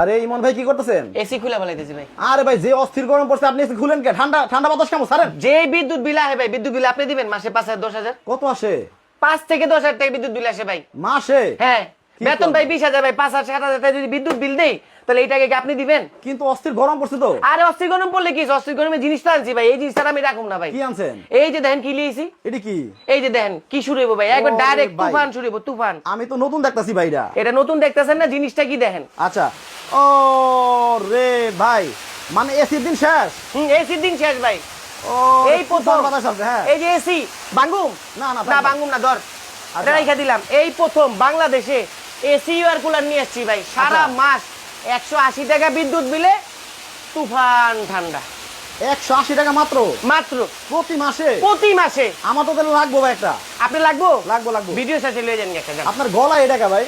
আরে ইমন ভাই কি করতেছেন? এসি খুলে বলাইতেছি ভাই। আরে ভাই যে অস্থির গরম পড়ছে আপনি এসি খুলেন কে ঠান্ডা ঠান্ডা বাতাস কেমন? সারেন যে বিদ্যুৎ বিল আহে ভাই বিদ্যুৎ বিল আপনি দিবেন মাসে পাঁচ হাজার দশ হাজার? কত আসে? পাঁচ থেকে দশ হাজার টাকা বিদ্যুৎ বিল আসে ভাই। মাসে? হ্যাঁ। বেতন? ভাই বিশ হাজার ভাই পাঁচ হাজার সাত হাজার যদি বিদ্যুৎ বিল দেই তাহলে এইটাকে কি আপনি দিবেন? কিন্তু অস্থির গরম পড়ছে তো। আরে অস্থির গরম পড়লে কি অস্থির গরমে জিনিসটা আনছি ভাই এই জিনিসটা আমি রাখুন না ভাই। কি আনছেন? এই যে দেখেন কি লিয়েছি। এটি কি? এই যে দেখেন কি শুরু হইব ভাই? একবার ডাইরেক্ট তুফান শুরু হইব তুফান। আমি তো নতুন দেখতাছি ভাইরা এটা। নতুন দেখতেছেন না জিনিসটা কি দেখেন? আচ্ছা। ও রে ভাই মানে এসির দিন শেষ? হুম এসির দিন শেষ ভাই। ও এই প্রথম বাতাস আছে হ্যাঁ। এই যে এসি বাঙ্গুম? না, না, না বাঙ্গুম। না ধর। আচ্ছা। এটা রেখে দিলাম। এই প্রথম বাংলাদেশে এসি আর কুলার নিয়ে আসছি ভাই। সারা আচ্ছা। মাস একশো আশি টাকা বিদ্যুৎ বিলে তুফান ঠান্ডা। একশো আশি টাকা মাত্র? মাত্র। প্রতি মাসে? প্রতি মাসে। আমার তো তাহলে লাগবো ভাই একটা। আপনি লাগবো? লাগবো লাগবো। ভিডিও শেষে লিয়ে যান একটা আপনার গলা এই টাকা ভাই?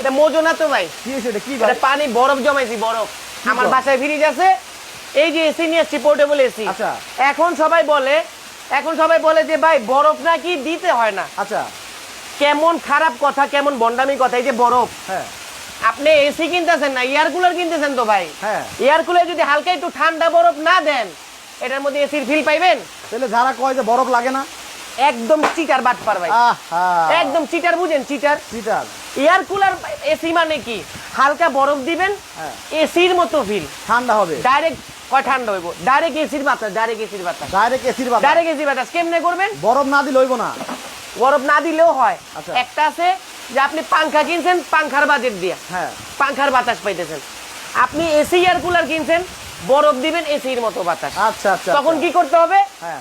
এটা মোজো না তো ভাই। কি হয়েছে এটা? কি এটা পানি বরফ জমাইছি বরফ। আমার? বাসায় ফ্রিজ আছে। এই যে এসি নিয়ে আসছি পোর্টেবল এসি। আচ্ছা। এখন সবাই বলে এখন সবাই বলে যে ভাই বরফ নাকি দিতে হয় না। আচ্ছা। কেমন খারাপ কথা কেমন বন্ডামি কথা এই যে বরফ। হ্যাঁ। আপনি এসি কিনতেছেন না এয়ার কুলার কিনতেছেন তো ভাই? হ্যাঁ। এয়ার কুলার যদি হালকা একটু ঠান্ডা বরফ না দেন এটার মধ্যে এসির ফিল পাইবেন? তাহলে যারা কয় যে বরফ লাগে না? একদম চিটার বাট পার ভাই। আহা। একদম চিটার বুঝেন cheater cheater air cooler AC মানে কি? হালকা বরফ দিবেন হ্যাঁ। এসির মতো ফিল ঠান্ডা হবে। ডাইরেক্ট কয় ঠান্ডা হইব? ডাইরেক্ট এসির বাতাস ডাইরেক্ট এসির বাতাস। ডাইরেক্ট এসির বাতাস। ডাইরেক্ট এসির বাতাস কেমনে করবেন? বরফ না দিলে হইব না। বরফ না দিলেও হয়। আচ্ছা। একটা আছে যে আপনি পাংখা কিনছেন পাংখার বাজেট দিয়ে। হ্যাঁ। পাংখার বাতাস পাইতেছেন। আপনি এসি এয়ার কুলার কিনছেন বরফ দিবেন এসির মতো বাতাস। আচ্ছা আচ্ছা তখন আচ্ছা। কি করতে হবে? হ্যাঁ।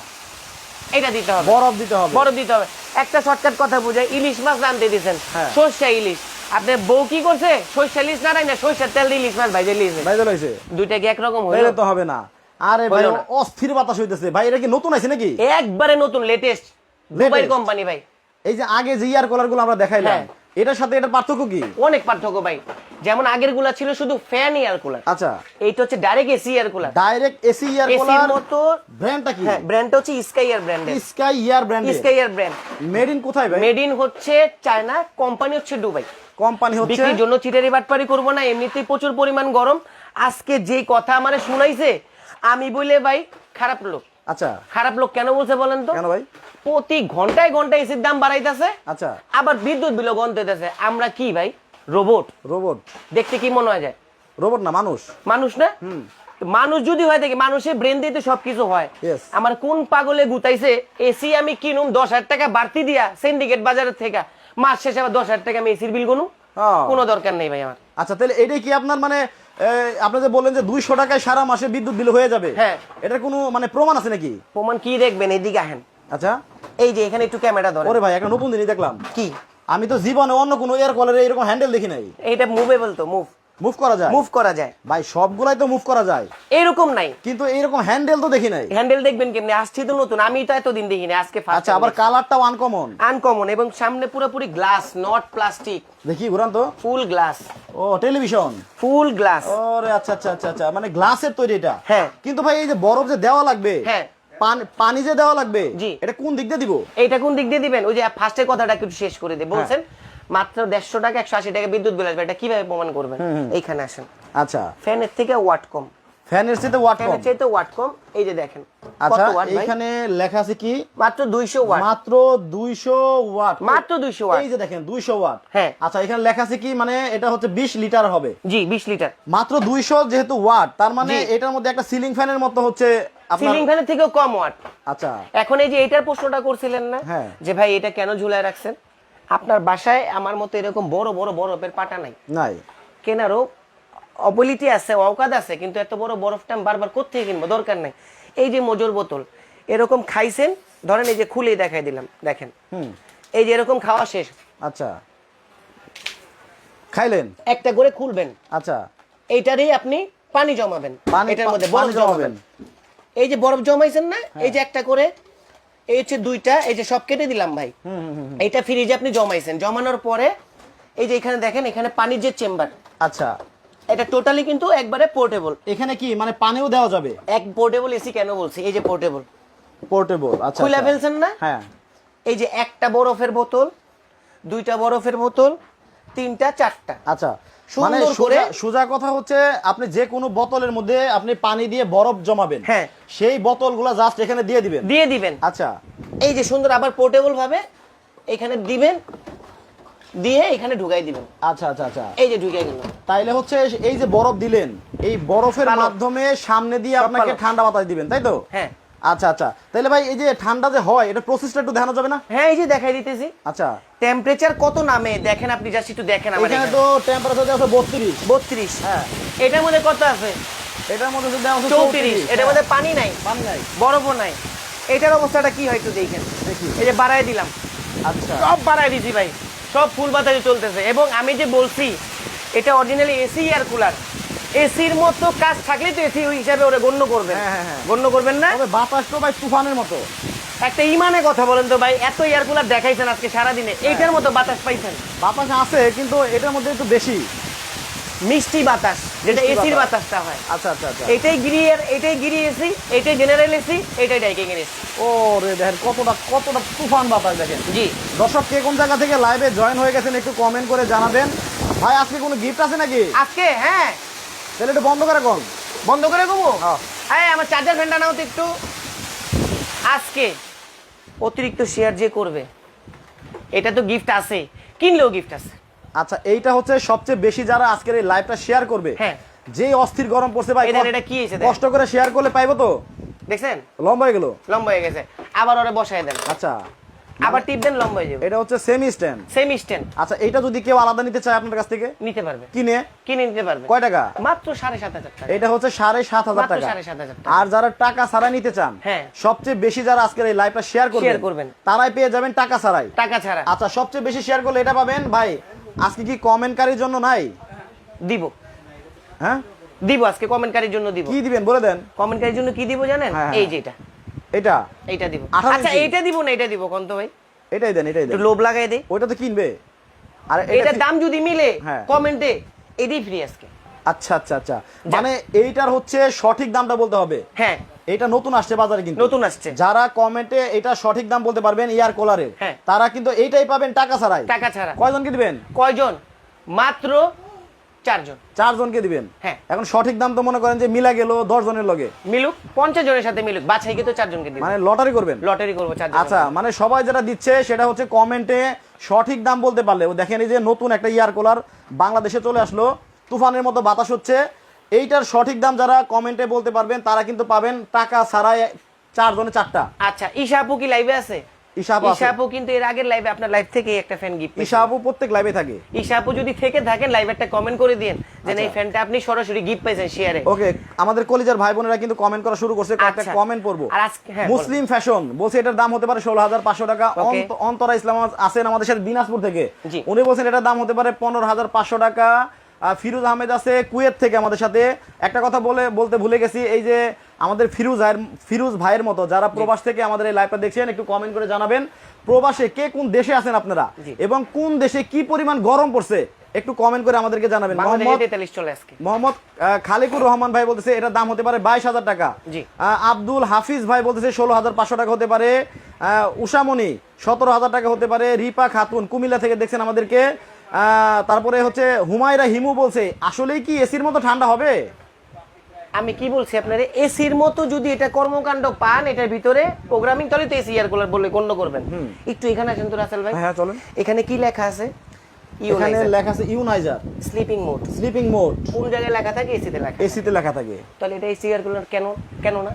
এটা দিতে হবে। বরফ দিতে হবে। বরফ দিতে হবে। একটা শর্টকাট কথা বুঝাই ইলিশ মাছ রানতে দিয়েছেন। হ্যাঁ। সর্ষা ইলিশ। আপনার বউ কি করছে? সর্ষা ইলিশ না রাই না সর্ষার তেল দিয়ে ইলিশ মাছ ভাইজে লিয়েছে। ভাইজাল হইছে দুইটা কি একরকম হইল? তো হবে না। আরে ভাই অস্থির বাতাস হইতেছে। ভাই এটা কি নতুন আছে নাকি? একবারে নতুন লেটেস্ট দুবাই কোম্পানি ভাই। এই যে আগে যে ইয়ার কলারগুলো আমরা দেখাইলাম হ্যাঁ। এটার সাথে এটার পার্থক্য কি? অনেক পার্থক্য ভাই। যেমন আগেরগুলা ছিল শুধু ফ্যান এয়ার কুলার আচ্ছা। এইটা হচ্ছে direct AC air cooler direct AC air cooler মতো ব্র্যান্ডটা কি? হ্যাঁ ব্র্যান্ডটা হচ্ছে স্কাই এয়ার ব্র্যান্ডের sky air brand sky air brand made in কোথায় ভাই? মেড ইন হচ্ছে চায়না কোম্পানি হচ্ছে দুবাই কোম্পানি হচ্ছে বিক্রির জন্য চিটারি বাটপারি করব না এমনিতেই প্রচুর পরিমাণ গরম। আজকে যে কথা আমারে শুনাইছে আমি বলে ভাই খারাপ লোক। আচ্ছা। খারাপ লোক কেন বলছে বলেন তো? কেন ভাই? প্রতি ঘন্টায় ঘন্টায় এসির দাম বাড়াইতেছে। আচ্ছা। আবার বিদ্যুৎ বিল গন্তেছে আমরা কি ভাই? রোবট। রোবট। দেখতে কি মনে হয় যায়? রোবট না মানুষ। মানুষ না? মানুষ যদি হয় দেখি মানুষের ব্রেন দিয়ে তো সবকিছু হয়। আমার কোন পাগলে গুতাইছে এসি আমি কিনুম দশ হাজার টাকা বাড়তি দিয়া সিন্ডিকেট বাজারের থেকে। মাস শেষে আবার দশ হাজার টাকা আমি এসির বিল হ্যাঁ। কোনো দরকার নেই ভাই আমার। আচ্ছা তাহলে এটাই কি আপনার মানে আপনি যে বললেন যে দুইশো টাকায় সারা মাসে বিদ্যুৎ বিল হয়ে যাবে হ্যাঁ। এটার কোনো মানে প্রমাণ আছে নাকি? প্রমাণ কি দেখবেন? এদিকে আহেন। আচ্ছা। এই যে এখানে একটু ক্যামেরা ধরে ওরে ভাই একটা নতুন জিনিস দেখলাম। কি? আমি তো জীবনে অন্য কোনো এয়ার কলারে এরকম হ্যান্ডেল দেখি নাই। এইটা মুভেবল তো মুভ মুভ করা যায়। মুভ করা যায়। ভাই সবগুলাই তো মুভ করা যায়। এরকম নাই। কিন্তু এইরকম হ্যান্ডেল তো দেখি নাই। হ্যান্ডেল দেখবেন কেমনি? আসছি তো নতুন আমি তো এতদিন দেখিনি আজকে আচ্ছা আবার কালারটাও আনকমন আনকমন এবং সামনে পুরোপুরি গ্লাস নট প্লাস্টিক দেখি ঘুরান তো। ফুল গ্লাস ও টেলিভিশন ফুল গ্লাস ওরে আচ্ছা আচ্ছা আচ্ছা আচ্ছা মানে গ্লাসের তৈরি এটা। হ্যাঁ। কিন্তু ভাই এই যে বরফ যে দেওয়া লাগবে হ্যাঁ। পানি পানি যে দেওয়া লাগবে জি। এটা কোন দিক দিয়ে দিব? এইটা কোন দিক দিয়ে দিবেন? ওই যে ফার্স্টের কথাটা একটু শেষ করে দিই বলছেন মাত্র দেড়শো টাকা একশো আশি টাকা বিদ্যুৎ বিল আসবে। এটা কীভাবে প্রমাণ করবেন? এইখানে আসেন। আচ্ছা। ফ্যানের থেকে ওয়াট কম। ফ্যানের সাথে ওয়াট কম? ফ্যানের চাইতে ওয়াট কম। এই যে দেখেন আচ্ছা এখানে লেখা আছে কি? মাত্র দুইশো ওয়াট। মাত্র 200 ওয়াট। মাত্র 200 ওয়াট। এই যে দেখেন 200 ওয়াট। হ্যাঁ। আচ্ছা এখানে লেখা আছে কি? মানে এটা হচ্ছে 20 লিটার হবে। জি বিশ লিটার। মাত্র 200 যেহেতু ওয়াট তার মানে এটার মধ্যে একটা সিলিং ফ্যানের মতো হচ্ছে সিলিং ফ্যানের থেকেও কম ওয়াট। আচ্ছা। এখন এই যে এটার প্রশ্নটা করছিলেন না হ্যাঁ। যে ভাই এটা কেন ঝুলায় রাখছেন? আপনার বাসায় আমার মতো এরকম বড় বড় বরফের পাটা নাই। নাই। কেনারও অবলিটি আছে অকাদ আছে কিন্তু এত বড় বরফটা আমি বারবার কোথেকে কিনবো? দরকার নাই। এই যে মজুর বোতল এরকম খাইছেন ধরেন এই যে খুলে দেখাই দিলাম দেখেন। হুম। এই যে এরকম খাওয়া শেষ। আচ্ছা। খাইলেন? একটা করে খুলবেন। আচ্ছা। এইটারই আপনি পানি জমাবেন। এটার মধ্যে বরফ জমাবেন। এই যে বরফ জমাইছেন না এই যে একটা করে এই হচ্ছে দুইটা এই যে সব কেটে দিলাম ভাই। এইটা ফ্রিজে আপনি জমাইছেন। জমানোর পরে এই যে এখানে দেখেন এখানে পানির যে চেম্বার আচ্ছা। এটা টোটালি কিন্তু একবারে পোর্টেবল এখানে কি মানে পানিও দেওয়া যাবে? এক পোর্টেবল এসি কেন বলছি? এই যে পোর্টেবল পোর্টেবল আচ্ছা খুলে আচ্ছা। ফেলছেন না? হ্যাঁ। এই যে একটা বরফের বোতল দুইটা বরফের বোতল তিনটা চারটা। আচ্ছা। মানে করে সোজা- কথা হচ্ছে আপনি যে কোনো বোতলের মধ্যে আপনি পানি দিয়ে বরফ জমাবেন হ্যাঁ। সেই বোতলগুলো জাস্ট এখানে দিয়ে দিবেন। দিয়ে দিবেন। আচ্ছা। এই যে সুন্দর আবার পোর্টেবল ভাবে এখানে দিবেন দিয়ে এখানে ঢুকাই দিবেন। আচ্ছা আচ্ছা আচ্ছা। এই যে ঢুকে গেল তাইলে হচ্ছে এই যে বরফ দিলেন এই বরফের মাধ্যমে সামনে দিয়ে আপনাকে ঠান্ডা বাতাস দিবেন তাই তো? হ্যাঁ। আচ্ছা আচ্ছা। তাহলে ভাই এই যে ঠান্ডা যে হয় এটা প্রসেসটা একটু দেখানো যাবে না? হ্যাঁ এই যে দেখাই দিতেছি। আচ্ছা। টেম্পারেচার কত নামে? দেখেন আপনি জাস্ট একটু দেখেন আমার এখানে তো টেম্পারেচার দেওয়া আছে বত্রিশ। বত্রিশ হ্যাঁ। এটার মধ্যে কত আছে? এটার মধ্যে যদি দেওয়া আছে চৌত্রিশ। এটার মধ্যে পানি নাই। পানি নাই। বরফও নাই। এটার অবস্থাটা কি হয় একটু দেখেন। দেখি। এই যে বাড়ায় দিলাম। আচ্ছা। সব বাড়ায় দিছি ভাই। সব ফুল বাতাসে চলতেছে। এবং আমি যে বলছি এটা অরিজিনালি এসি এয়ার কুলার এসির মতো কাজ থাকলে তো এসি হিসাবে ওরা গণ্য করবেন। হ্যাঁ, হ্যাঁ, হ্যাঁ। গণ্য করবেন না? বাতাস তো ভাই তুফানের মতো। একটা ইমানে কথা বলেন তো ভাই এত এয়ার কুলার দেখাইছেন আজকে সারাদিনে। এইটার মতো বাতাস পাইছেন? বাতাস আছে কিন্তু এটার মধ্যে একটু বেশি। মিষ্টি বাতাস যেটা এসির বাতাসটা হয়। আচ্ছা আচ্ছা আচ্ছা। এটাই গিরি এর- এটাই গিরি এসি এটাই জেনারেল এসি এটাই ডাইকিং এর এসি ও রে দেখেন কতটা কতটা তুফান বাতাস দেখেন। জি। দর্শক কে কোন জায়গা থেকে লাইভে জয়েন হয়ে গেছেন একটু কমেন্ট করে জানাবেন। ভাই আজকে কোনো গিফট আছে নাকি? আজকে হ্যাঁ তাহলে একটু বন্ধ করে কোন বন্ধ করে ঘুমো হ্যাঁ। আমার চার্জার ফ্যানটা নাও তো একটু। আজকে অতিরিক্ত শেয়ার যে করবে এটা তো গিফট আছে। কিনলেও গিফট আছে। আচ্ছা এইটা হচ্ছে সবচেয়ে বেশি যারা আজকের এই লাইভটা শেয়ার করবে হ্যাঁ। যে অস্থির গরম পড়ছে ভাই এটা কি হয়েছে কষ্ট করে শেয়ার করলে পাইবো তো? দেখছেন? লম্বা হয়ে গেল। লম্বা হয়ে গেছে। আবার ওরে বসায় দেন। আচ্ছা। আবার টিপ দেন লম্বা হয়ে যাবে। এটা হচ্ছে সেমি স্ট্যান্ড সেম স্ট্যান্ড আচ্ছা এটা যদি কেউ আলাদা নিতে চায় আপনার কাছ থেকে? নিতে পারবে। কিনে? কিনে নিতে পারবে। কয় টাকা? মাত্র সাড়ে সাত হাজার টাকা। এটা হচ্ছে সাড়ে সাত হাজার মাত্র টাকা। আর যারা টাকা ছাড়া নিতে চান হ্যাঁ। সবচেয়ে বেশি যারা আজকের এই লাইভটা শেয়ার করবেন Share করবেন। তারাই পেয়ে যাবেন টাকা ছাড়াই। টাকা ছাড়া আচ্ছা সবচেয়ে বেশি শেয়ার করলে এটা পাবেন ভাই আজকে কি কমেন্টকারীর জন্য নাই? দিব। হ্যাঁ? দিব আজকে কমেন্টকারীর জন্য দিব। কি দিবেন বলে দেন। কমেন্টকারীর জন্য কি দিব জানেন? হ্যাঁ, হ্যাঁ। এই যে এটা। এটা? এইটা দিব। আচ্ছা। এইটা দিব না এটা দিব কোন তো ভাই? এটাই দেন এটাই দেন। লোভ লাগাই দেই ওইটা তো কিনবে। আর এটা এটার দাম যদি মিলে হ্যাঁ। কমেন্টে এটাই ফ্রি আজকে। আচ্ছা আচ্ছা আচ্ছা। মানে এইটার হচ্ছে সঠিক দামটা বলতে হবে। হ্যাঁ। এটা নতুন আসছে বাজারে কিন্তু। নতুন আসছে। যারা কমেন্টে এটা সঠিক দাম বলতে পারবেন ইয়ার কোলারের হ্যাঁ। তারা কিন্তু এইটাই পাবেন টাকা ছাড়াই। টাকা ছাড়া কয়জনকে দিবেন? কয়জন? মাত্র চারজন। চারজনকে দিবেন? হ্যাঁ। এখন সঠিক দাম তো মনে করেন যে মিলা গেল দশ জনের লগে। মিলুক পঞ্চাশ জনের সাথে মিলুক বাছাইকে তো চারজনকে দিব মানে লটারি করবেন? লটারি করব চারজন। আচ্ছা মানে সবাই যেটা দিচ্ছে সেটা হচ্ছে কমেন্টে সঠিক দাম বলতে পারলে। ও দেখেন এই যে নতুন একটা ইয়ার কুলার বাংলাদেশে চলে আসলো। তুফানের মতো বাতাস হচ্ছে। এইটার সঠিক দাম যারা কমেন্টে বলতে পারবেন তারা কিন্তু পাবেন টাকা ছাড়াই চারজনে চারটা। আচ্ছা ঈশা আপু কি লাইভে আছে? ঈশা আপু আছে। ঈশা আপু কিন্তু এর আগের লাইভে আপনার লাইভ থেকে একটা ফ্যান গিফট ঈশা প্রত্যেক লাইভে থাকে। ঈশা যদি থেকে থাকেন লাইভ একটা কমেন্ট করে দিন যে আচ্ছা। এই ফ্যানটা আপনি সরাসরি গিফট পাইছেন শেয়ারে ওকে আমাদের কলিজার ভাই বোনেরা কিন্তু কমেন্ট করা শুরু করছে কয়েকটা আচ্ছা। কমেন্ট পড়ব। আর আজকে- হ্যাঁ, মুসলিম ফ্যাশন বলছে এটার দাম হতে পারে ষোলো হাজার পাঁচশো টাকা। অন্ত- অন্তরা ইসলাম আছেন আমাদের সাথে দিনাজপুর থেকে। উনি বলছেন এটার দাম হতে পারে পনেরো হাজার পাঁচশো টাকা। ফিরোজ আহমেদ আছে কুয়েত থেকে আমাদের সাথে। একটা কথা বলে বলতে ভুলে গেছি এই যে আমাদের ফিরোজ ভাইয়ের ফিরোজ ভাইয়ের মতো যারা প্রবাস থেকে আমাদের এই লাইভটা দেখছেন একটু কমেন্ট করে জানাবেন প্রবাসে কে কোন দেশে আছেন আপনারা? এবং কোন দেশে কি পরিমাণ গরম পড়ছে? একটু কমেন্ট করে আমাদেরকে জানাবেন। মোহাম্মদ খালিকুর রহমান ভাই বলতেছে এটার দাম হতে পারে বাইশ হাজার টাকা। আব্দুল হাফিজ ভাই বলতেছে ষোলো হাজার পাঁচশো টাকা হতে পারে। আহ, উষামণি সতেরো হাজার টাকা হতে পারে। রিপা খাতুন কুমিল্লা থেকে দেখছেন আমাদেরকে। তারপরে হচ্ছে হুমায়রা হিমু বলছে আসলেই কি এসির মতো ঠান্ডা হবে? আমি কি বলছি আপনারে? এসির মতো যদি এটা কর্মকাণ্ড পান এটার ভিতরে প্রোগ্রামিং তাহলে তো এসি গুলার বলে গণ্য করবেন। একটু এখানে আসেন তো রাসেল ভাই। হ্যাঁ চলেন। এখানে কি লেখা আছে? এখানে লেখা আছে ionizer sleeping mode sleeping mode কোন জায়গায় লেখা থাকে? এসিতে লেখা এসিতে লেখা থাকে। তাহলে এটা এসি গুলার কেন কেন না?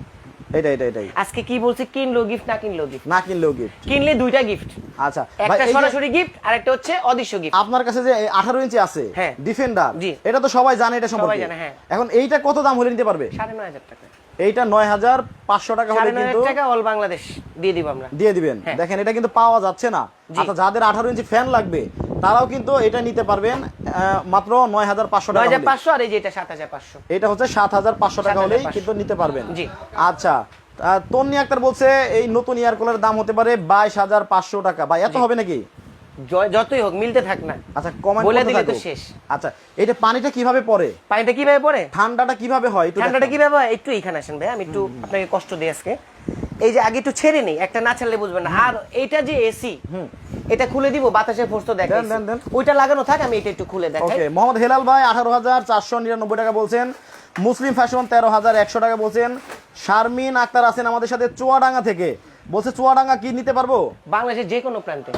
এটা এটা এটাই আজকে কি বলছে? কিনলো গিফট না কিনলো গিফট না কিনলো গিফট কিনলে দুইটা গিফট আচ্ছা একটা সরাসরি গিফট আর একটা হচ্ছে অদৃশ্য গিফট আপনার কাছে যে আঠারো ইঞ্চি আছে হ্যাঁ। ডিফেন্ডার এটা তো সবাই জানে এটা সম্পর্কে। জানে, হ্যাঁ। এখন এইটা কত দাম হলে নিতে পারবে? সাড়ে নয় হাজার টাকা। এইটা নয় হাজার পাঁচশো টাকা হলে কিন্তু টাকা অল বাংলাদেশ দিয়ে দিব আমরা। দিয়ে দিবেন। হ্যাঁ। দেখেন এটা কিন্তু পাওয়া যাচ্ছে না। আচ্ছা যাদের আঠারো ইঞ্চি ফ্যান লাগবে তারাও কিন্তু এটা নিতে পারবেন মাত্র নয় হাজার পাঁচশো টাকা পাঁচশো আর এই যে এটা সাত হাজার পাঁচশো। এটা হচ্ছে সাত হাজার পাঁচশো টাকা হলেই কিন্তু নিতে পারবেন। জি। আচ্ছা তন্নি আক্তার বলছে এই নতুন এয়ার কুলারের দাম হতে পারে বাইশ হাজার পাঁচশো টাকা। ভাই এত হবে নাকি? যতই হোক মিলতে থাক না। আচ্ছা বলে দিলে তো শেষ। আচ্ছা এটা পানিটা কীভাবে পড়ে? পানিটা কীভাবে পড়ে? ঠান্ডাটা কীভাবে হয় একটু ঠান্ডাটা কীভাবে হয়? একটু এখানে আসেন ভাই আমি একটু আপনাকে কষ্ট দিই আজকে। এই যে আগে একটু ছেড়ে নেই একটা না ছাড়লে বুঝবেন না। আর এটা যে এসি এটা খুলে দিব বাতাসের ফোর্স তো দেন। ওইটা লাগানো থাক আমি এটা একটু খুলে দেখাই। ওকে মোহাম্মদ হেলাল ভাই আঠারো হাজার চারশো নিরানব্বই টাকা বলছেন। মুসলিম ফ্যাশন তেরো হাজার একশো টাকা বলছেন। শারমিন আক্তার আছেন আমাদের সাথে চুয়াডাঙ্গা থেকে। বলছে চুয়াডাঙ্গা কি নিতে পারব? বাংলাদেশের যে কোনো প্রান্তে।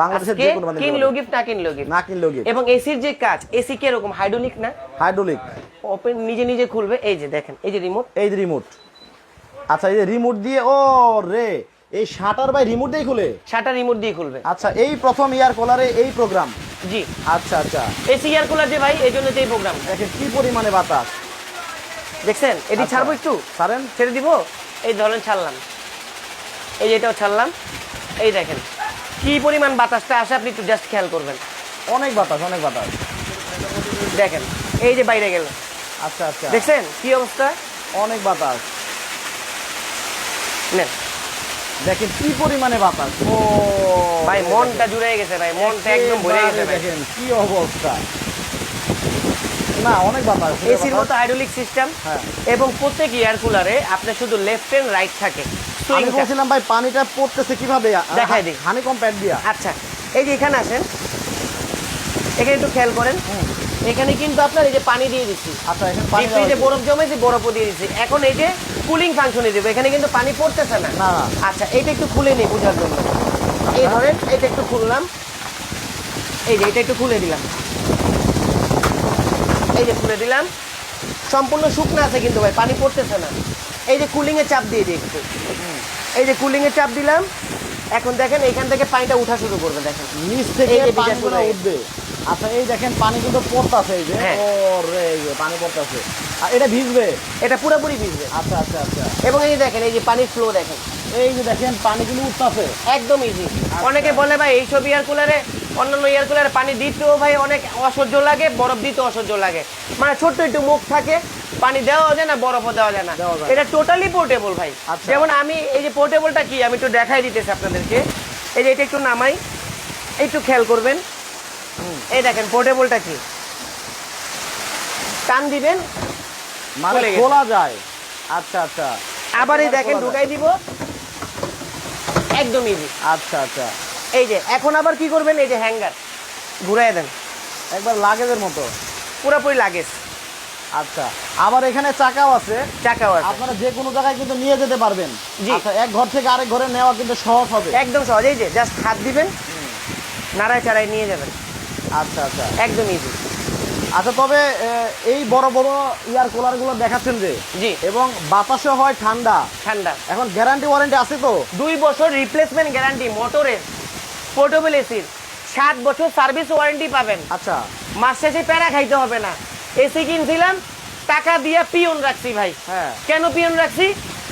বাংলাদেশের যে কোনো বান্ধব কিনলেও গিফট না কিনলেও গিফট না কিনলেও gift। এবং এসির যে কাজ এসি কি এরকম হাইড্রোলিক না? হাইড্রোলিক ওপেন নিজে নিজে খুলবে এই যে দেখেন এই যে রিমোট এই যে রিমোট আচ্ছা এই যে রিমোট দিয়ে ও রে এই শাটার বাই রিমোট দিয়ে খুলে? শাটার রিমোট দিয়ে খুলবে। আচ্ছা এই প্রথম ইয়ার কলারে এই প্রোগ্রাম জি। আচ্ছা আচ্ছা। এসি এয়ার কুলার যে ভাই এই জন্য যে প্রোগ্রাম দেখেন কি পরিমাণে বাতাস। দেখছেন? এটি আচ্ছা। ছাড়বো একটু? ছাড়েন। ছেড়ে দিব? এই ধরেন ছাড়লাম। এই যে এটাও ছাড়লাম। এই দেখেন কি পরিমাণ বাতাসটা আসে আপনি একটু জাস্ট খেয়াল করবেন। অনেক বাতাস অনেক বাতাস। দেখেন এই যে বাইরে গেল। আচ্ছা আচ্ছা। দেখছেন কি অবস্থা? অনেক বাতাস। নেন। দেখেন কি পরিমাণে বাতাস। ও ভাই মনটা জুড়ে গেছে ভাই মনটা একদম ভরে গেছে দেখেন কি অবস্থা। না অনেক বাতাস এসির মতো হাইড্রোলিক সিস্টেম হ্যাঁ। এবং প্রত্যেক এয়ার কুলারে আপনার শুধু লেফট এন্ড রাইট থাকে। আমি বলছিলাম ভাই পানিটা পড়তেছে কীভাবে? দেখাই দিই। হানি কম প্যাড দিয়া। আচ্ছা এই যে এখানে আসেন। এখানে একটু খেয়াল করেন। এখানে কিন্তু আপনার এই যে পানি দিয়ে দিচ্ছি। আচ্ছা এখানে পানি বরফ জমেছে বরফও দিয়ে দিচ্ছি। এখন এই যে কুলিং ফাংশনে দেবো। এখানে কিন্তু পানি পড়তেছে না। আচ্ছা এইটা একটু খুলে নিই বোঝার জন্য। এই ধরেন এইটা একটু খুললাম। এই যে এটা একটু খুলে দিলাম। এই যে খুলে দিলাম। সম্পূর্ণ শুকনো আছে কিন্তু ভাই পানি পড়তেছে না। এই যে কুলিং এ চাপ দিয়ে দিই একটু। এই যে কুলিং এ চাপ দিলাম। এখন দেখেন এখান থেকে পানিটা উঠা শুরু করবে দেখেন। নিচ থেকে এই পানিগুলো উঠবে। আচ্ছা এই দেখেন পানি কিন্তু পড়তাছে এই যে। হ্যাঁ। ও রে এই যে পানি পড়তাছে। আর এটা ভিজবে? এটা পুরোপুরি ভিজবে। আচ্ছা আচ্ছা আচ্ছা। এবং এই দেখেন এই যে পানির ফ্লো দেখেন। এই যে দেখেন পানিগুলো উঠতাছে। একদম ইজি অনেকে বলে ভাই এইসব এয়ার কুলারে অন্যান্য এয়ার কুলারে পানি দিতেও ভাই অনেক অসহ্য লাগে বরফ দিতেও অসহ্য লাগে। মানে ছোট্ট একটু মুখ থাকে পানি দেওয়া যায় না বরফও দেওয়া যায় না। এটা টোটালি পোর্টেবল ভাই। আচ্ছা। যেমন আমি এই যে পোর্টেবলটা কি আমি একটু দেখাই দিতেছি আপনাদেরকে। এই যে এটা একটু নামাই একটু খেয়াল করবেন। এই দেখেন পোর্টেবলটা কি? টান দিবেন মানে খুলে যায়। আচ্ছা আচ্ছা। আবার এই দেখেন খোলা ঢুকাই দিব। একদম ইজি আচ্ছা আচ্ছা। এই যে এখন আবার কি করবেন? এই যে হ্যাঙ্গার ঘুরাই দেন। একবার লাগেজের মতো। পুরোপুরি লাগেজ আচ্ছা আবার এখানে চাকাও আছে। চাকাও আছে। আপনারা যে কোনো জায়গায় কিন্তু নিয়ে যেতে পারবেন। আচ্ছা এক ঘর থেকে আরেক ঘরে নেওয়া কিন্তু সহজ হবে। একদম সহজ এই যে জাস্ট হাত দিবেন নাড়ায় চাড়ায় নিয়ে যাবেন। আচ্ছা আচ্ছা। একদম ইজি আচ্ছা তবে এই বড় বড় ইয়ার কুলারগুলো দেখাচ্ছেন যে জি। এবং বাতাসও হয় ঠান্ডা। ঠান্ডা। এখন গ্যারান্টি ওয়ারেন্টি আছে তো? দুই বছর রিপ্লেসমেন্ট গ্যারান্টি মোটরের পোর্টেবল এসির সাত বছর সার্ভিস ওয়ারেন্টি পাবেন। আচ্ছা। মাস শেষে প্যারা খাইতে হবে না। এসি কিনছিলাম টাকা দিয়ে পিয়ন রাখছি ভাই। হ্যাঁ। কেন পিয়ন রাখছি?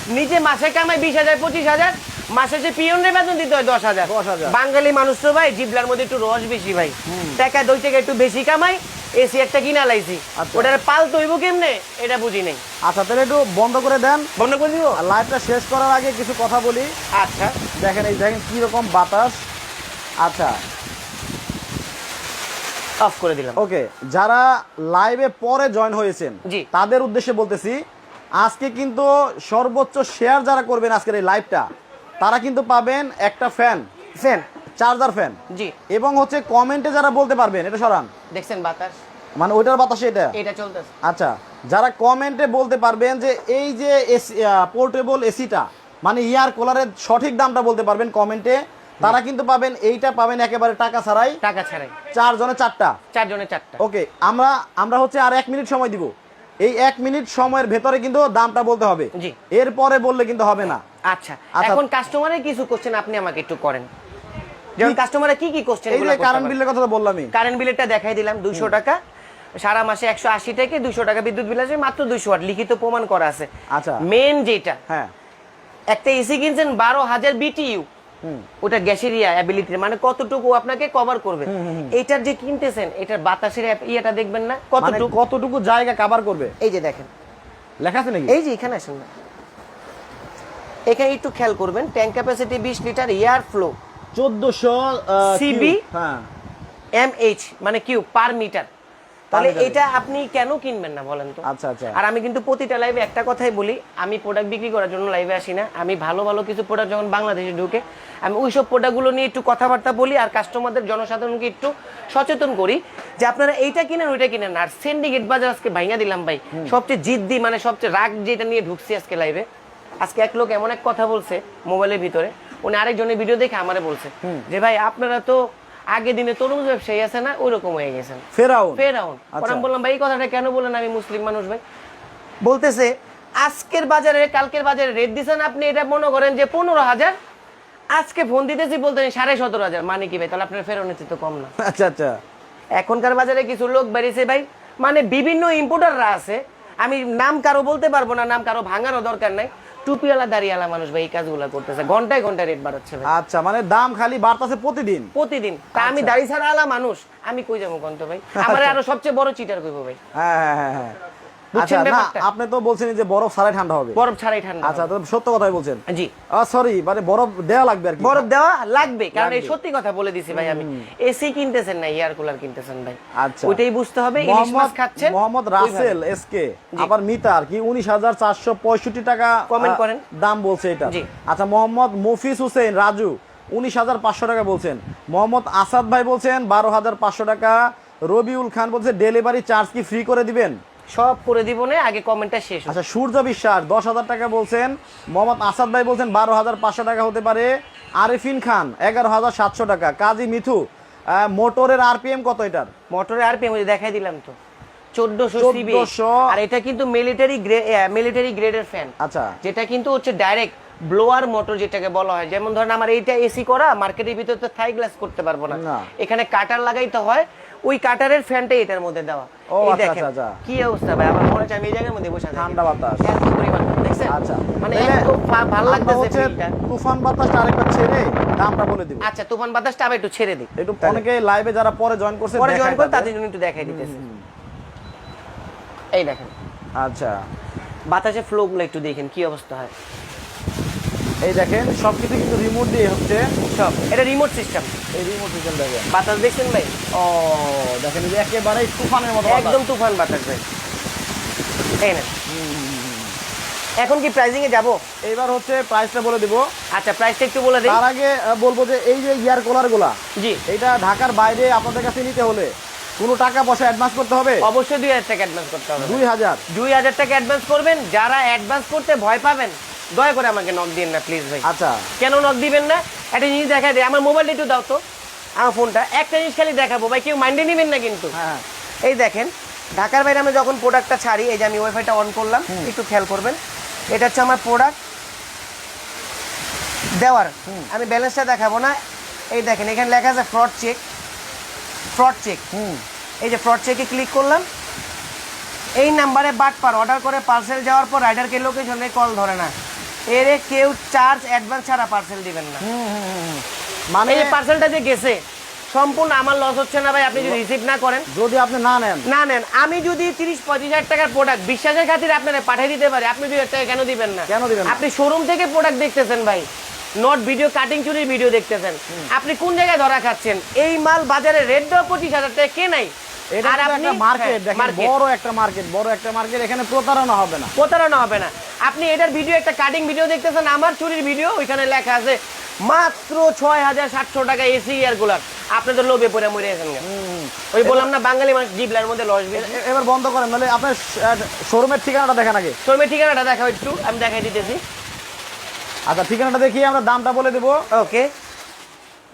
নিজে মাসে কামাই বিশ হাজার পঁচিশ হাজার মাসে যে পিয়নের বেতন দিতে হয় দশ হাজার। 10,000 বাঙালি মানুষ তো ভাই জিবলার মধ্যে একটু রস বেশি ভাই। টাকা দুই থেকে একটু বেশি কামাই এসি একটা কিনা লাইছি। আচ্ছা। ওটার পাল তৈব কেমনে? এটা বুঝি নেই। আচ্ছা তাহলে একটু বন্ধ করে দেন। বন্ধ করে দিব? আর লাইভটা শেষ করার আগে কিছু কথা বলি। আচ্ছা। দেখেন এই দেখেন কি রকম বাতাস। আচ্ছা। অফ করে দিলাম। ওকে যারা লাইভে পরে জয়েন হয়েছেন তাদের উদ্দেশ্যে বলতেছি আজকে কিন্তু সর্বোচ্চ শেয়ার যারা করবেন আজকের এই লাইভটা তারা কিন্তু পাবেন একটা ফ্যান ফ্যান চার্জার ফ্যান জি। এবং হচ্ছে কমেন্টে যারা বলতে পারবেন এটা সরান। দেখছেন বাতাস। মানে ওইটার বাতাসে এটা? এটা চলতেছে। আচ্ছা যারা কমেন্টে বলতে পারবেন যে এই যে এসি পোর্টেবল এসিটা মানে ইয়ার কুলারের সঠিক দামটা বলতে পারবেন কমেন্টে তারা কিন্তু পাবেন এইটা পাবেন একেবারে টাকা ছাড়াই। টাকা ছাড়াই। চার জনে চারটা। চারজনের চারটা। ওকে আমরা আমরা হচ্ছে আর এক মিনিট সময় দিব। এই এক মিনিট সময়ের ভেতরে কিন্তু দামটা বলতে হবে। জি। এরপরে বললে কিন্তু হবে না। আচ্ছা আচ্ছা। এখন কাস্টমারের কিছু কোশ্চেন আপনি আমাকে একটু করেন। যেমন কাস্টমারের কি কি কোশ্চেন এই যে কারেন্ট বিলের কথা তো বললামই। কারেন্ট বিলেরটা দেখাই দিলাম দুইশো টাকা। সারা মাসে একশো আশি থেকে দুইশো টাকা বিদ্যুৎ বিল আসবে মাত্র দুইশো ওয়াট লিখিত প্রমাণ করা আছে। আচ্ছা। মেন যেটা হ্যাঁ। একটা এসি কিনছেন বারো হাজার বিটিইউ ওটা গ্যাসের ইয়া অ্যাবিলিটি মানে কতটুকু আপনাকে কভার করবে। এইটার যে কিনতেছেন এটার বাতাসের ইয়েটা দেখবেন না? মানে কতটুকু? কতটুকু জায়গা কভার করবে? এই যে দেখেন। লেখা আছে নাকি? এই যে এখানে আসেন না। এখানে একটু খেয়াল করবেন ট্যাঙ্ক ক্যাপাসিটি বিশ লিটার এয়ার ফ্লো চোদ্দশো CB? হ্যাঁ। এমএইচ মানে কিউ পার মিটার তাহলে। এটা আপনি কেন কিনবেন না বলেন তো? আচ্ছা আচ্ছা। আর আমি কিন্তু প্রতিটা লাইভে একটা কথাই বলি আমি প্রোডাক্ট বিক্রি করার জন্য লাইভে আসি না। আমি ভালো ভালো কিছু প্রোডাক্ট যখন বাংলাদেশে ঢুকে আমি ওই সব প্রোডাক্টগুলো নিয়ে একটু কথাবার্তা বলি আর কাস্টমারদের জনসাধারণকে একটু সচেতন করি যে আপনারা এইটা কিনেন ওইটা কিনেন। আর সিন্ডিকেট বাজার আজকে ভাইঙা দিলাম ভাই। সবচেয়ে জিদ্দি মানে সবচেয়ে রাগ যেটা নিয়ে ঢুকছি আজকে লাইভে আজকে এক লোক এমন এক কথা বলছে মোবাইলের ভিতরে উনি আরেকজনের ভিডিও দেখে আমারে বলছে যে ভাই আপনারা তো আগে দিনে তরমুজ ব্যবসায়ী আছে না ওই রকম হয়ে গেছেন। ফেরাউন। ফেরাউন। আচ্ছা। আমি বললাম ভাই এই কথাটা কেন বলেন আমি মুসলিম মানুষ ভাই? বলতেছে আজকের বাজারে কালকের বাজারে রেট দিছেন আপনি এটা মনে করেন যে পনেরো হাজার। আজকে ফোন দিতেছি বলতেন সাড়ে সতেরো হাজার। মানে কি ভাই? তাহলে আপনার ফেরাউনের চেয়ে তো কম না। আচ্ছা আচ্ছা। এখনকার বাজারে কিছু লোক বেরিয়েছে ভাই। মানে বিভিন্ন ইম্পোর্টাররা আছে। আমি নাম কারও বলতে পারব না নাম কারও ভাঙারও দরকার নাই। টুপিওয়ালা দাঁড়িয়েলা মানুষ ভাই এই কাজগুলো করতেছে। ঘন্টায় ঘন্টায় রেট বাড়াচ্ছে ভাই। আচ্ছা মানে দাম খালি বাড়তাছে প্রতিদিন? প্রতিদিন। তা আমি দাড়ি ছাড়া আলা মানুষ আমি কই যাব কন্ত ভাই? আমার আরও সবচেয়ে বড় চিটার কইবো ভাই। হ্যাঁ হ্যাঁ হ্যাঁ হ্যাঁ। আচ্ছা না? আপনি তো বলছেন যে বরফ ছাড়াই ঠান্ডা হবে। বরফ ছাড়াই ঠান্ডা আচ্ছা তো সত্য কথাই বলছেন। জি। সরি মানে বরফ দেওয়া লাগবে আর কি। বরফ দেওয়া লাগবে কারণ এই সত্যি কথা বলে দিছি ভাই আমি। এসি কিনতেছেন না এয়ার কুলার কিনতেছেন ভাই। আচ্ছা। ওইটাই বুঝতে হবে ইলিশ মাছ খাচ্ছেন। মোহাম্মদ রাসেল এসকে আবার মিতার কি উনিশ হাজার চারশো পঁয়ষট্টি টাকা Comment আহ, করেন। দাম বলছে এটা। আচ্ছা মোহাম্মদ মফিজ হুসেন রাজু উনিশ হাজার পাঁচশো টাকা বলছেন। মোহাম্মদ আসাদ ভাই বলছেন বারো হাজার পাঁচশো টাকা। রবিউল খান বলছে ডেলিভারি চার্জ কি ফ্রি করে দিবেন? সব করে দিব না আগে কমেন্টটা শেষ আচ্ছা সূর্য বিশ্বাস দশ হাজার টাকা বলছেন মোহাম্মদ আসাদ ভাই বলছেন বারো হাজার পাঁচশো টাকা হতে পারে। আরিফিন খান এগারো হাজার সাতশো টাকা। কাজী মিথু মোটরের আরপিএম কত এটার? মোটরে আর পেয়ে দেখাই দিলাম তো। চোদ্দশো সিবি। 1400 আর এটা কিন্তু মিলিটারি গ্রেড মিলিটারি গ্রেডের ফ্যান আচ্ছা। যেটা কিন্তু হচ্ছে ডাইরেক্ট ব্লোয়ার মোটর যেটাকে বলা হয়। যেমন ধরেন আমার এইটা এসি করা মার্কেটের ভিতরে তো থাই গ্লাস করতে পারব না। এখানে কাটার লাগাইতে হয় ওই কাটারের ফ্যানটাই এটার মধ্যে দেওয়া। এই আচ্ছা, দেখেন আচ্ছা, আচ্ছা। কি অবস্থা ভাই আমার মনে হচ্ছে আমি এই জায়গার মধ্যে বসে ঠান্ডা বাতাস। এত পরিমাণ দেখছেন? আচ্ছা। মানে ভালো লাগতেছে তুফান বাতাসটা আরেকবার ছেড়ে দামটা বলে দিব। আচ্ছা তুফান বাতাসটা আবার একটু ছেড়ে দিই। একটু অনেকে লাইভে যারা পরে জয়েন করছে পরে জয়েন করে তাদের। জন্য একটু দেখাই দিতেছি। এই দেখেন। আচ্ছা। বাতাসে ফ্লো গুলো একটু দেখেন কি অবস্থা হয়। এই দেখেন সবকিছু কিন্তু রিমোট দিয়ে হচ্ছে সব। এটা রিমোট সিস্টেম এই রিমোট সিস্টেম দেখেন। বাতাস দেখছেন ভাই? ও দেখেন এই যে একেবারে তুফানের মতো একদম তুফান বাতাস ভাই। এই না এখন কি প্রাইজিং এ যাব? এইবার হচ্ছে প্রাইসটা বলে দিব। আচ্ছা প্রাইসটা একটু বলে দিই। তার আগে বলব যে এই যে ইয়ার কোলারগুলা জি। এটা ঢাকার বাইরে আপনাদের কাছে নিতে হলে কোনো টাকা পয়সা অ্যাডভান্স করতে হবে? অবশ্যই দুই হাজার টাকা অ্যাডভান্স করতে হবে। দুই হাজার। দুই হাজার টাকা অ্যাডভান্স করবেন যারা অ্যাডভান্স করতে ভয় পাবেন দয়া করে আমাকে নক দিন না প্লিজ ভাই। আচ্ছা। কেন নক দিবেন না? একটা জিনিস দেখা দেয় আমার মোবাইলটা একটু দাও তো। আমার ফোনটা একটা জিনিস খালি দেখাবো ভাই কেউ মাইন্ডে নেবেন না কিন্তু। হ্যাঁ। এই দেখেন ঢাকার বাইরে আমি যখন প্রোডাক্টটা ছাড়ি এই যে আমি ওয়াইফাইটা অন করলাম একটু খেয়াল করবেন। এটা হচ্ছে আমার প্রোডাক্ট দেওয়ার। আমি ব্যালেন্সটা দেখাবো না। এই দেখেন এখানে লেখা আছে ফ্রড চেক ফ্রড চেক এই যে ফ্রড চেকে ক্লিক করলাম। এই নাম্বারে বাট পার অর্ডার করে পার্সেল যাওয়ার পর রাইডারকে লোকেশনে কল ধরে না। এরে কেউ চার্জ অ্যাডভান্স ছাড়া পার্সেল দিবেন না। মানে এই পার্সেলটা যে গেছে সম্পূর্ণ আমার লস হচ্ছে না ভাই আপনি যদি রিসিভ না করেন। যদি আপনি না নেন। না নেন আমি যদি তিরিশ পঁচিশ হাজার টাকার প্রোডাক্ট বিশ্বাসের খাতিরে আপনারা পাঠিয়ে দিতে পারি আপনি দুই হাজার টাকা কেন দিবেন না? কেন দিবেন আপনি শোরুম থেকে প্রোডাক্ট দেখতেছেন ভাই নট ভিডিও কাটিং চুরির ভিডিও দেখতেছেন। আপনি কোন জায়গায় ধরা খাচ্ছেন? এই মাল বাজারে রেট দেওয়া পঁচিশ হাজার টাকা কে নাই? এটা একটা মার্কেট হ্যাঁ, দেখেন বড় একটা মার্কেট বড় একটা মার্কেট এখানে প্রতারণা হবে না। প্রতারণা হবে না। আপনি এটার ভিডিও একটা কাটিং ভিডিও দেখতেছেন আমার চুরির ভিডিও ওইখানে লেখা আছে মাত্র ছয় হাজার সাতশো টাকা এসি ইয়ারগুলার আপনি তো লোভে পড়ে মরে গেছেন ওই বললাম না বাঙালি মানুষ জিবলার মধ্যে লস এবার বন্ধ করেন নাহলে আপনার শোরুমের ঠিকানাটা দেখেন আগে। শোরুমের ঠিকানাটা দেখাও একটু আমি দেখাই দিতেছি। আচ্ছা ঠিকানাটা দেখিয়ে আমরা দামটা বলে দেবো। ওকে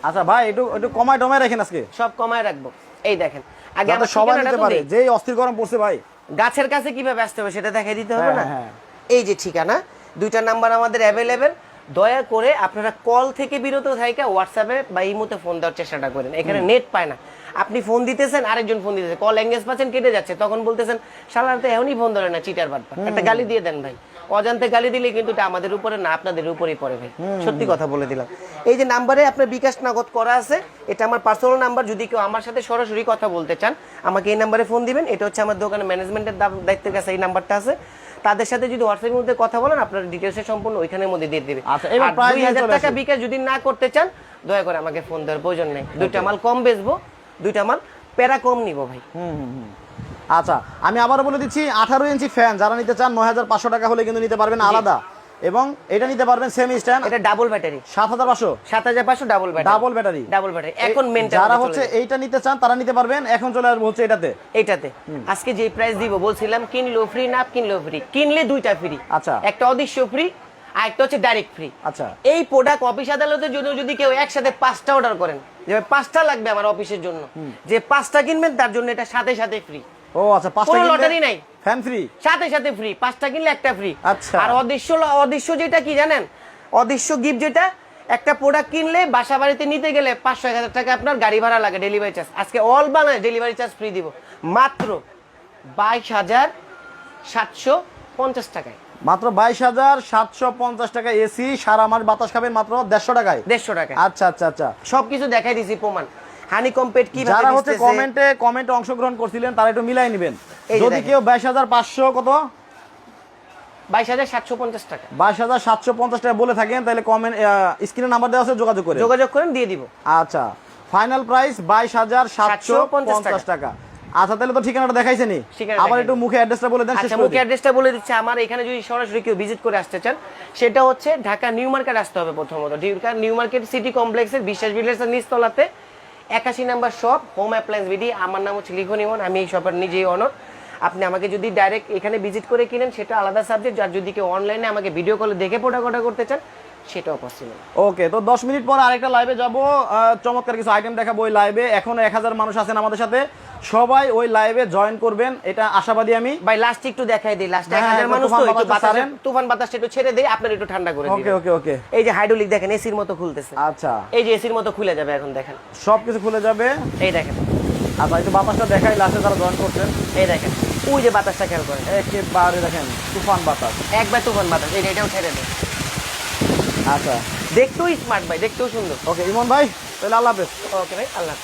আচ্ছা ভাই একটু একটু কমায় টমায় রাখেন আজকে। সব কমায় রাখব। এই দেখেন আগে আমরা সবাই নিতে পারে। যেই অস্থির গরম পড়ছে ভাই। গাছের কাছে কীভাবে আসতে হবে সেটা দেখাই দিতে হবে হ্যাঁ, না? হ্যাঁ। এই যে ঠিকানা দুইটা নাম্বার আমাদের অ্যাভেলেবেল দয়া করে আপনারা কল থেকে বিরত থাকে হোয়াটসঅ্যাপে বা ইমোতে ফোন দেওয়ার চেষ্টাটা করেন। এখানে নেট পায় না। আপনি ফোন দিতেছেন আরেকজন ফোন দিতেছে। কল এঙ্গেজ পাচ্ছেন কেটে যাচ্ছে। তখন বলতেছেন সাধারণত এমনই ফোন ধরে না চিটার বাটপা একটা গালি দিয়ে দেন ভাই। অজান্তে গালি দিলে কিন্তু এটা আমাদের উপরে না আপনাদের উপরেই পড়ে ভাই। সত্যি কথা বলে দিলাম। এই যে নাম্বারে আপনার বিকাশ নগদ করা আছে এটা আমার পার্সোনাল নাম্বার যদি কেউ আমার সাথে সরাসরি কথা বলতে চান আমাকে এই নাম্বারে ফোন দিবেন। এটা হচ্ছে আমার দোকানের ম্যানেজমেন্টের দায়িত্বের কাছে এই নাম্বারটা আছে। তাদের সাথে যদি হোয়াটসঅ্যাপের মধ্যে কথা বলেন আপনার ডিটেলসে সম্পূর্ণ ওইখানের মধ্যে দিয়ে দেবে। আচ্ছা, এবার হাজার চলে টাকা বিকাশ যদি না করতে চান দয়া করে আমাকে ফোন দেওয়ার প্রয়োজন নেই। দুইটা মাল কম বেচবো দুইটা মাল প্যারা কম নিব ভাই। হুম হুম হুম। আচ্ছা আমি আবারও বলে দিচ্ছি আঠারো ইঞ্চি ফ্যান যারা নিতে চান নয় হাজার পাঁচশো টাকা হলে কিন্তু নিতে পারবেন আলাদা। এবং এটা নিতে পারবেন সেমি স্ট্যান্ড এটা ডাবল ব্যাটারি সাত হাজার পাঁচশো? সাত হাজার পাঁচশো double battery double battery double battery এখন মেন যারা হচ্ছে এইটা নিতে চান তারা নিতে পারবেন। এখন চলে আসব হচ্ছে এটাতে। এটাতে আজকে যে প্রাইস দিব বলছিলাম কিনলেও ফ্রি না কিনলেও ফ্রি কিনলে দুইটা ফ্রি আচ্ছা। একটা অদৃশ্য ফ্রি আর একটা হচ্ছে ডাইরেক্ট ফ্রি আচ্ছা। এই প্রোডাক্ট অফিস আদালতের জন্য যদি কেউ একসাথে পাঁচটা অর্ডার করেন যে পাঁচটা লাগবে আমার অফিসের জন্য। যে পাঁচটা কিনবেন তার জন্য এটা সাথে সাথে ফ্রি ও আচ্ছা পাঁচটা লটারি নাই। ফ্যান ফ্রি সাথে সাথে ফ্রি পাঁচটা কিনলে একটা ফ্রি আচ্ছা। আর অদৃশ্য অদৃশ্য যেটা কি জানেন? অদৃশ্য গিফট যেটা একটা প্রোডাক্ট কিনলে বাসা বাড়িতে নিতে গেলে পাঁচশো এক হাজার টাকা আপনার গাড়ি ভাড়া লাগে ডেলিভারি চার্জ আজকে অল বাংলায় ডেলিভারি চার্জ ফ্রি দিব। মাত্র বাইশ হাজার সাতশো পঞ্চাশ টাকায়। মাত্র বাইশ হাজার সাতশো পঞ্চাশ টাকা এসি সারা মাস বাতাস খাবেন মাত্র দেড়শো টাকায়। দেড়শো টাকায়। আচ্ছা আচ্ছা আচ্ছা। সবকিছু দেখাই দিছি প্রমাণ। হানি কম্পেট কি যারা হচ্ছে কমেন্টে কমেন্টে অংশগ্রহণ করছিলেন তারা একটু মিলাই নেবেন। যদি কেউ বাইশ হাজার পাঁচশো কত? বাইশ হাজার সাতশো পঞ্চাশ টাকা। বাইশ হাজার সাতশো পঞ্চাশ টাকা বলে থাকেন তাহলে কমেন্ট স্ক্রিনে নাম্বার দেওয়া আছে যোগাযোগ করে। যোগাযোগ করেন দিয়ে দিব। আচ্ছা ফাইনাল প্রাইস বাইশ হাজার সাতশো পঞ্চাশ টাকা। আচ্ছা তাহলে তো ঠিকানাটা দেখাইছেনি আবার একটু মুখে অ্যাড্রেসটা বলে দেন আচ্ছা মুখে অ্যাড্রেসটা বলে দিচ্ছে আমার এখানে যদি সরাসরি কেউ ভিজিট করে আসতে চান সেটা হচ্ছে ঢাকা নিউ মার্কেট আসতে হবে প্রথমত। ঢাকা নিউ মার্কেট সিটি কমপ্লেক্সের বিশ্বাস বিল্ডার্সের নিচতলাতে একাশি number shop home appliance BD আমার নাম হচ্ছে লিখন ইমন আমি এই শপের নিজেই অনর আপনি আমাকে যদি ডাইরেক্ট এখানে ভিজিট করে কিনেন সেটা আলাদা সাবজেক্ট আর যদি কেউ অনলাইনে আমাকে ভিডিও কলে দেখে প্রোডাক্ট অর্ডার করতে চান সেটাও পসিবল ওকে তো দশ মিনিট পর আরেকটা লাইভে যাব। চমৎকার কিছু আইটেম দেখাবো ওই লাইভে এখনও এক হাজার মানুষ আছেন আমাদের সাথে। সবাই ওই লাইভে জয়েন করবেন এটা আশাবাদী আমি। ভাই লাস্ট একটু দেখাই দিই লাস্ট হ্যাঁ, হাজার একটু মানুষ তো একটু তুফান বাতাসটা একটু ছেড়ে আপনার একটু ঠান্ডা করে ওকে ওকে ওকে এই যে হাইড্রোলিক দেখেন এসির মতো খুলতেছে। আচ্ছা। এই যে এসির মতো খুলে যাবে এখন দেখেন। সব কিছু খুলে যাবে। এই দেখেন। আচ্ছা একটু বাতাসটা দেখাই লাস্টে যারা জয়েন করছেন। এই দেখেন ওই যে বাতাসটা খেয়াল করেন। একেবারে দেখেন তুফান বাতাস। একবার তুফান বাতাস এই এটাও ছেড়ে দেয় আচ্ছা। দেখতেও স্মার্ট ভাই দেখতেও সুন্দর। ওকে ইমন ভাই তাহলে আল্লাহ হাফেজ। ওকে ভাই আল্লাহ।